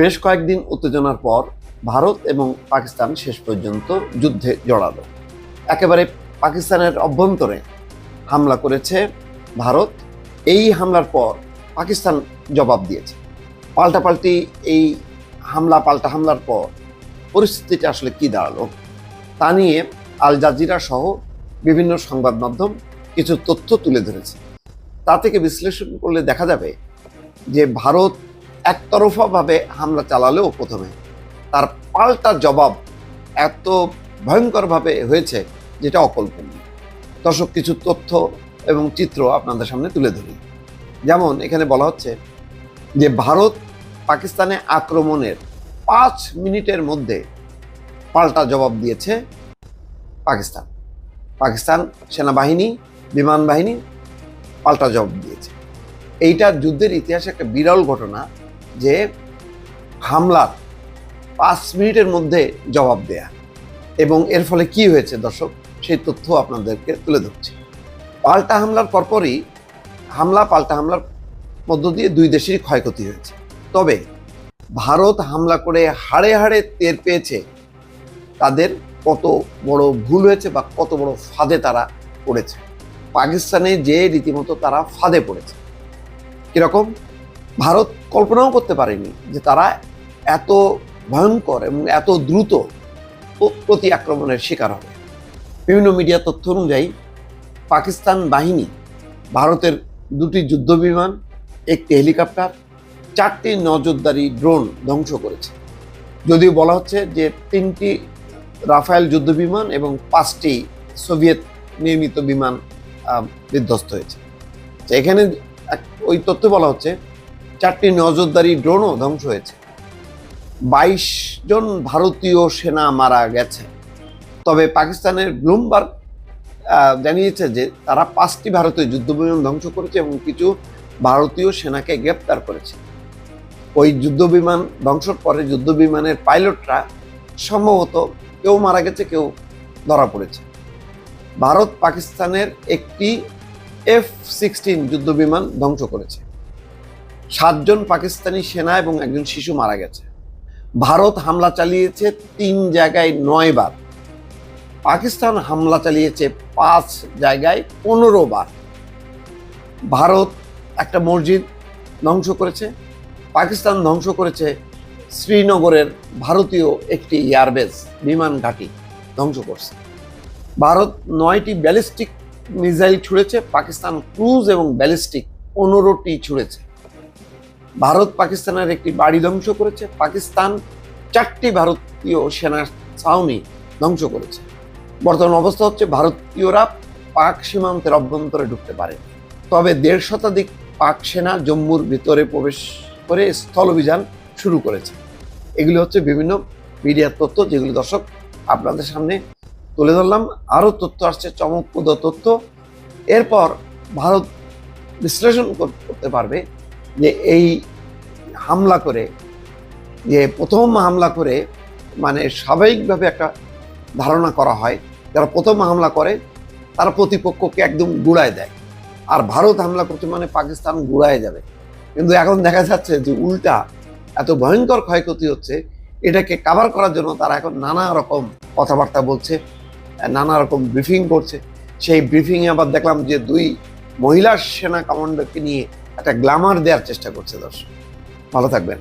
বেশ কয়েকদিন উত্তেজনার পর ভারত এবং পাকিস্তান শেষ পর্যন্ত যুদ্ধে জড়ালো। একেবারে পাকিস্তানের অভ্যন্তরে হামলা করেছে ভারত। এই হামলার পর পাকিস্তান জবাব দিয়েছে। পাল্টাপাল্টি এই হামলা, পাল্টা হামলার পর পরিস্থিতিটা আসলে কি দাঁড়াল তা নিয়ে আল জাজিরা সহ বিভিন্ন সংবাদ মাধ্যম কিছু তথ্য তুলে ধরেছে। তা থেকে বিশ্লেষণ করলে দেখা যাবে যে ভারত একতরফাভাবে হামলা চালালেও প্রথমে। তার পাল্টা জবাব এত ভয়ঙ্করভাবে হয়েছে যেটা অকল্পনীয়। দর্শক, কিছু তথ্য এবং চিত্র আপনাদের সামনে তুলে ধরি। যেমন এখানে বলা হচ্ছে যে, ভারত পাকিস্তানে আক্রমণের পাঁচ মিনিটের মধ্যে পাল্টা জবাব দিয়েছে পাকিস্তান। পাকিস্তান সেনাবাহিনী, বিমান বাহিনী পাল্টা জবাব দিয়েছে। এইটা যুদ্ধের ইতিহাসে একটা বিরল ঘটনা। যে হামলার পাঁচ মিনিটের মধ্যে জবাব দেয়া। এবং এর ফলে কি হয়েছে দর্শক, সেই তথ্য আপনাদেরকে তুলে ধরছি। পাল্টা হামলার পরপরই হামলা পাল্টা হামলার মধ্য দিয়ে দুই দেশেরই ক্ষয়ক্ষতি হয়েছে। তবে ভারত হামলা করে হাড়ে হাড়ে টের পেয়েছে। তাদের কত বড় ভুল হয়েছে বা কত বড় ফাঁদে তারা পড়েছে। পাকিস্তানে যে রীতিমতো তারা ফাঁদে পড়েছে। কীরকম? ভারত কল্পনাও করতে পারেনি যে তারা এত ভয়ঙ্কর এবং এত দ্রুত প্রতি আক্রমণের শিকার হবে। বিভিন্ন মিডিয়া তথ্য অনুযায়ী পাকিস্তান বাহিনী ভারতের দুটি যুদ্ধ বিমান, একটি হেলিকপ্টার, চারটি নজরদারি ড্রোন ধ্বংস করেছে। যদিও বলা হচ্ছে যে তিনটি রাফায়েল যুদ্ধ বিমান এবং পাঁচটি সোভিয়েত নির্মিত বিমান বিধ্বস্ত হয়েছে। এখানে ওই তথ্য বলা হচ্ছে চারটি নজরদারি ড্রোনও ধ্বংস হয়েছে। বাইশ জন ভারতীয় সেনা মারা গেছে। তবে পাকিস্তানের ব্লুমবার্গ জানিয়েছে যে তারা পাঁচটি ভারতীয় যুদ্ধবিমান ধ্বংস করেছে এবং কিছু ভারতীয় সেনাকে গ্রেপ্তার করেছে। ওই যুদ্ধবিমান ধ্বংসর পরে যুদ্ধবিমানের পাইলটরা সম্ভবত কেউ মারা গেছে, কেউ ধরা পড়েছে। ভারত পাকিস্তানের একটি এফ সিক্সটিন যুদ্ধবিমান ধ্বংস করেছে। সাতজন পাকিস্তানি সেনা এবং একজন শিশু মারা গেছে। ভারত হামলা চালিয়েছে তিন জায়গায় নয় বার। পাকিস্তান হামলা চালিয়েছে পাঁচ জায়গায় পনেরো বার। ভারত একটা মসজিদ ধ্বংস করেছে। পাকিস্তান ধ্বংস করেছে শ্রীনগরের ভারতীয় একটি এয়ারবেস বিমান ঘাঁটি ধ্বংস করছে। ভারত নয়টি ব্যালিস্টিক মিসাইল ছুড়েছে, পাকিস্তান ক্রুজ এবং ব্যালিস্টিক পনেরোটি ছুড়েছে। ভারত পাকিস্তানের একটি বাড়ি ধ্বংস করেছে। পাকিস্তান চারটি ভারতীয় সেনার ছাউনি ধ্বংস করেছে। বর্তমান অবস্থা হচ্ছে ভারতীয়রা পাক সীমান্তের অভ্যন্তরে ঢুকতে পারে। তবে দেড় শতাধিক পাক সেনা জম্মুর ভিতরে প্রবেশ করে স্থল অভিযান শুরু করেছে। এগুলি হচ্ছে বিভিন্ন মিডিয়ার তথ্য যেগুলি দর্শক আপনাদের সামনে তুলে ধরলাম। আরও তথ্য আসছে, চমকপ্রদ তথ্য। এরপর ভারত বিশ্লেষণ করতে পারবে যে এই হামলা করে, যে প্রথম হামলা করে মানে স্বাভাবিকভাবে একটা ধারণা করা হয়, যারা প্রথম হামলা করে তারা প্রতিপক্ষকে একদম গুড়ায় দেয়। আর ভারত হামলা করছে মানে পাকিস্তান গুড়ায় যাবে। কিন্তু এখন দেখা যাচ্ছে যে উল্টা এত ভয়ঙ্কর ক্ষয়ক্ষতি হচ্ছে, এটাকে কাভার করার জন্য তারা এখন নানা রকম কথাবার্তা বলছে, নানা রকম ব্রিফিং করছে। সেই ব্রিফিংয়ে আবার দেখলাম যে দুই মহিলা সেনা কমান্ডারকে নিয়ে একটা গ্ল্যামার দেওয়ার চেষ্টা করছে দর্শক। ভালো থাকবেন।